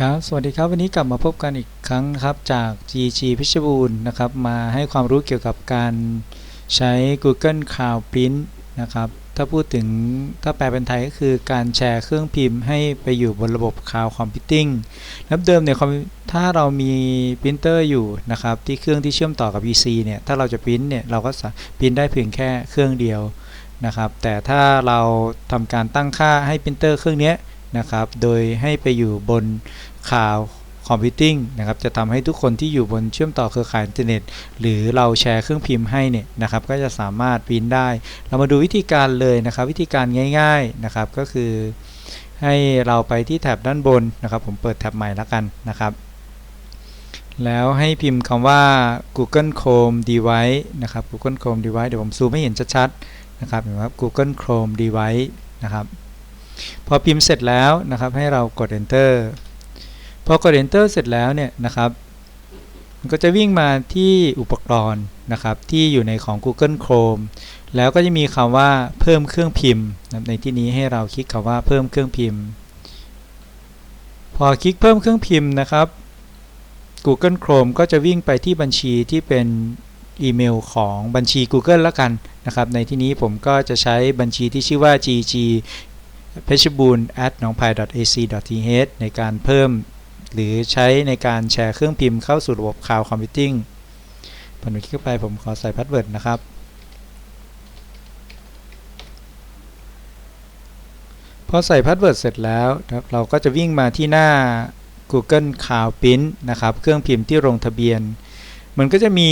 ครับสวัสดีครับวันนี้กลับมาพบกันอีกครั้งนะครับจาก GG พิชบูรณ์นะครับมาให้ความรู้เกี่ยวกับการใช้ Google Cloud Print นะครับถ้าพูดถึงถ้าแปลเป็นไทยก็คือการแชร์เครื่องพิมพ์ให้ไปอยู่บนระบบ Cloud Computing นับเดิมเนี่ยถ้าเรามีพิมพ์เตอร์อยู่นะครับที่เครื่องที่เชื่อมต่อกับ PC เนี่ยถ้าเราจะพิมพ์เนี่ยเราก็พิมพ์ได้เพียงแค่เครื่องเดียวนะครับแต่ถ้าเราทำการตั้งค่าให้พิมพ์เตอร์เครื่องนี้ นะครับ โดยให้ไปอยู่บนข่าวคอมพิวติ้งนะครับจะทำให้ทุกคนที่อยู่บนเชื่อมต่อเครือข่ายอินเทอร์เน็ต หรือเราแชร์เครื่องพิมพ์ให้เนี่ยนะครับก็จะสามารถพิมพ์ได้ เรามาดูวิธีการเลยนะครับ วิธีการง่าย ๆนะครับก็คือ ให้เราไปที่แท็บด้านบนนะครับ ผมเปิดแท็บใหม่แล้วกันนะครับ แล้วให้พิมพ์คำว่า Google Chrome Device นะครับ Google Chrome Device เดี๋ยวผมซูมให้เห็นชัดๆนะครับเห็นไหมครับ Google Chrome Device นะครับ พอพิมพ์เสร็จแล้วนะครับให้เรากด enter พอกด enter เสร็จแล้วเนี่ยนะครับมันก็จะวิ่งมาที่อุปกรณ์นะครับที่อยู่ในของ Google Chrome แล้วก็จะมีคำว่าเพิ่มเครื่องพิมพ์ ในที่นี้ให้เราคลิกคำว่าเพิ่มเครื่องพิมพ์ พอคลิกเพิ่มเครื่องพิมพ์นะครับ Google Chrome ก็จะวิ่งไปที่บัญชีที่เป็นอีเมลของบัญชี Google แล้วกันนะครับ ในที่นี้ผมก็จะใช้บัญชีที่ชื่อว่า gg เพชรบูรณ์ at หนองพาย ac th ในการเพิ่ม หรือใช้ในการแชร์เครื่องพิมพ์เข้าสู่ระบบ Cloud Computing ผมคลิกเข้าไปผมขอใส่พาสเวิร์ดนะครับ พอใส่พาสเวิร์ดเสร็จแล้ว เราก็จะวิ่งมาที่หน้า Google Cloud Print นะครับ เครื่องพิมพ์ที่ลงทะเบียน มันก็จะมี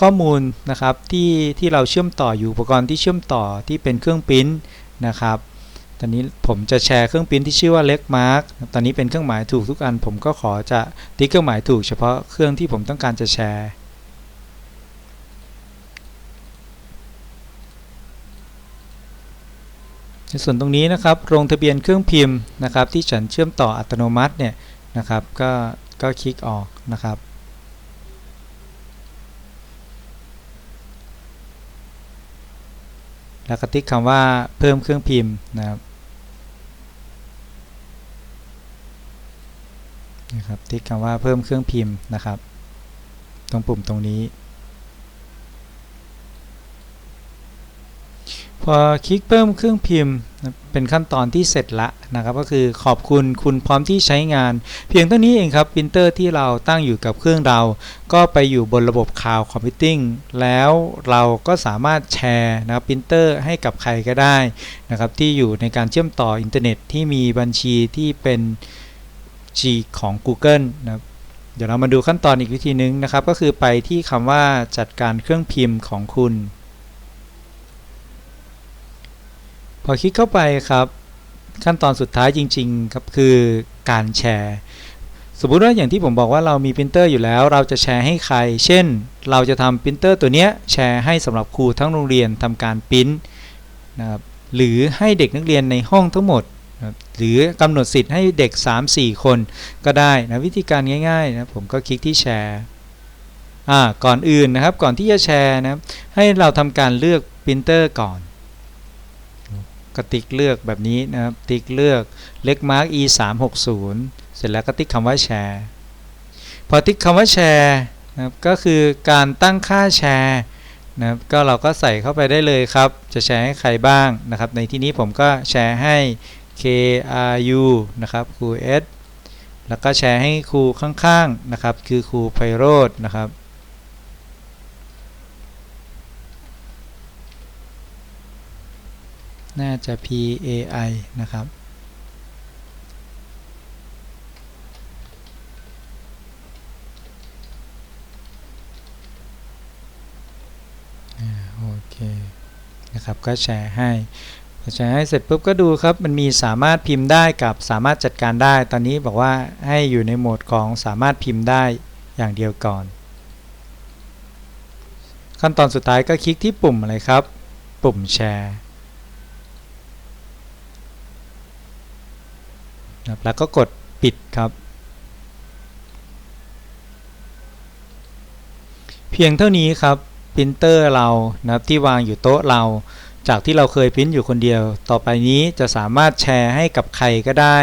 ข้อมูลนะครับที่ที่เราเชื่อมต่ออยู่อุปกรณ์ที่เชื่อมต่อที่เป็นเครื่องพิมพ์นะครับ ตอนนี้ผมจะแชร์เครื่องพิมพ์ที่ชื่อว่าเล็กมาร์กตอนนี้เป็นเครื่องหมายถูกทุกอัน ผมก็ขอจะติ๊กเครื่องหมายถูกเฉพาะเครื่องที่ผมต้องการจะแชร์ในส่วนตรงนี้นะครับลงทะเบียนเครื่องพิมพ์นะครับ ที่ฉันเชื่อมต่ออัตโนมัติเนี่ยนะครับก็ก็คลิกออกนะครับ แล้วก็ติ๊กคำว่าเพิ่มเครื่องพิมพ์นะครับ นะครับติ๊กคำว่าเพิ่มเครื่องพิมพ์นะครับ ตรงปุ่มตรงนี้ พอคลิกเพิ่มเครื่องพิมพ์เป็นขั้นตอนที่เสร็จละนะครับก็คือขอบคุณคุณพร้อมที่ใช้งาน เพียงเท่านี้เองครับปรินเตอร์ที่เราตั้งอยู่กับเครื่องเรา ก็ไปอยู่บนระบบคลาวด์คอมพิวติ้งแล้วเราก็สามารถแชร์นะครับปรินเตอร์ให้กับใครก็ได้นะครับที่อยู่ในการเชื่อมต่ออินเทอร์เน็ตที่มีบัญชีที่เป็น G ของ Google นะครับเดี๋ยวเรามาดูขั้นตอนอีกวิธีนึงนะครับ ก็คือไปที่คำว่าจัดการเครื่องพิมพ์ของคุณ พอคลิกเข้าไปครับ ขั้นตอนสุดท้ายจริง ๆ ครับคือการแชร์ สมมุติว่าอย่างที่ผมบอกว่าเรามีพิมพ์เตอร์อยู่แล้ว เราจะแชร์ให้ใคร เช่น เราจะทำพิมพ์เตอร์ตัวนี้แชร์ให้สำหรับครูทั้งโรงเรียนทำการพิมพ์นะครับหรือให้เด็กนักเรียนในห้องทั้งหมด หรือกำหนดสิทธิ์ให้เด็ก 3-4 คนก็ได้นะวิธีการง่ายๆนะผมก็คลิกที่แชร์ก่อนอื่นนะครับก่อนที่จะแชร์นะให้เราทำการเลือกปรินเตอร์ก่อนก็ติ๊กเลือกแบบนี้นะครับติ๊กเลือกเล็กมาร์ก e 3 6 0เสร็จแล้วก็ติ๊กคำว่าแชร์ พอติ๊กคำว่าแชร์นะครับก็คือการตั้งค่าแชร์นะครับก็เราก็ใส่เข้าไปได้เลยครับ จะแชร์ให้ใครบ้างนะครับ ในที่นี้ผมก็แชร์ให้ KRU นะครับครู S แล้วก็แชร์ให้ครูข้างๆนะครับ คือครูไพโรธนะครับน่าจะ PAI นะครับ โอเค นะครับ ก็แชร์ให้ ใช้ให้เสร็จปุ๊บก็ดูครับมันมีสามารถพิมพ์ได้กับสามารถจัดการได้ ตอนนี้บอกว่าให้อยู่ในโหมดของสามารถพิมพ์ได้อย่างเดียวก่อน ขั้นตอนสุดท้ายก็คลิกที่ปุ่มอะไรครับ ปุ่มแชร์แล้วก็กดปิดครับ เพียงเท่านี้ครับ ปรินเตอร์เรานะที่วางอยู่โต๊ะเรา จากที่เราเคยพิมพ์อยู่คนเดียว ต่อไปนี้จะสามารถแชร์ให้กับใครก็ได้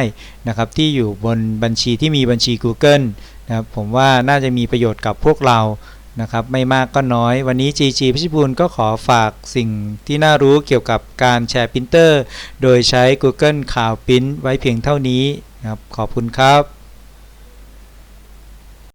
นะครับที่อยู่บนบัญชีที่มีบัญชี Google นะครับผมว่าน่าจะมีประโยชน์กับพวกเรานะครับไม่มากก็น้อย วันนี้ GG พิชบูลก็ขอฝากสิ่งที่น่ารู้เกี่ยวกับการแชร์ปรินเตอร์ โดยใช้ Google Cloud Print ไว้เพียงเท่านี้นะครับขอบคุณครับ